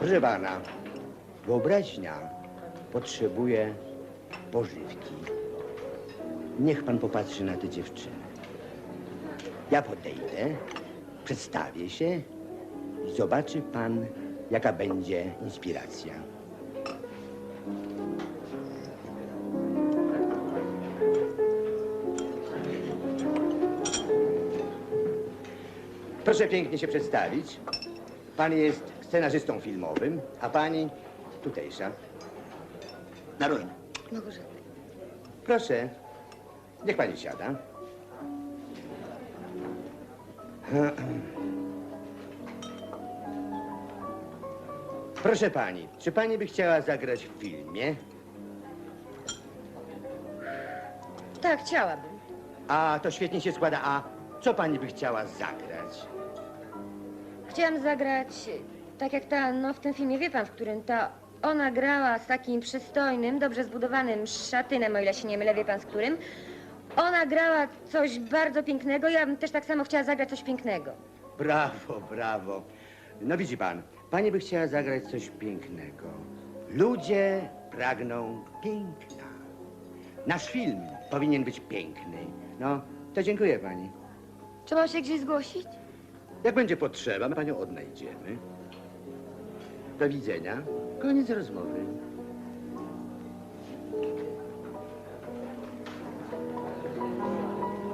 Proszę pana, wyobraźnia potrzebuje pożywki. Niech pan popatrzy na te dziewczyny. Ja podejdę, przedstawię się i zobaczy pan, jaka będzie inspiracja. Proszę pięknie się przedstawić. Pan jest scenarzystą filmowym, a pani tutejsza. Na ruin. Małgorzata. Proszę, niech pani siada. Proszę pani, czy pani by chciała zagrać w filmie? Tak, chciałabym. A to świetnie się składa. A co pani by chciała zagrać? Chciałam zagrać tak jak ta, no w tym filmie, wie pan, w którym ta ona grała z takim przystojnym, dobrze zbudowanym szatynem, o ile się nie mylę, wie pan z którym. Ona grała coś bardzo pięknego, ja bym też tak samo chciała zagrać coś pięknego. Brawo, brawo. No widzi pan, pani by chciała zagrać coś pięknego. Ludzie pragną piękna. Nasz film powinien być piękny. No, to dziękuję pani. Trzeba się gdzieś zgłosić? Jak będzie potrzeba, my panią odnajdziemy. Do widzenia. Koniec rozmowy.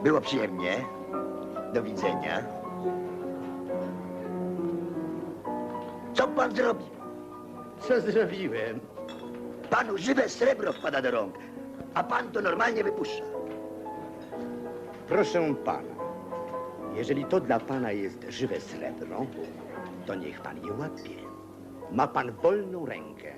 Było przyjemnie. Do widzenia. Co pan zrobił? Co zrobiłem? Panu żywe srebro wpada do rąk, a pan to normalnie wypuszcza. Proszę pana, jeżeli to dla pana jest żywe srebro, to niech pan je łapie. Ma pan wolną rękę.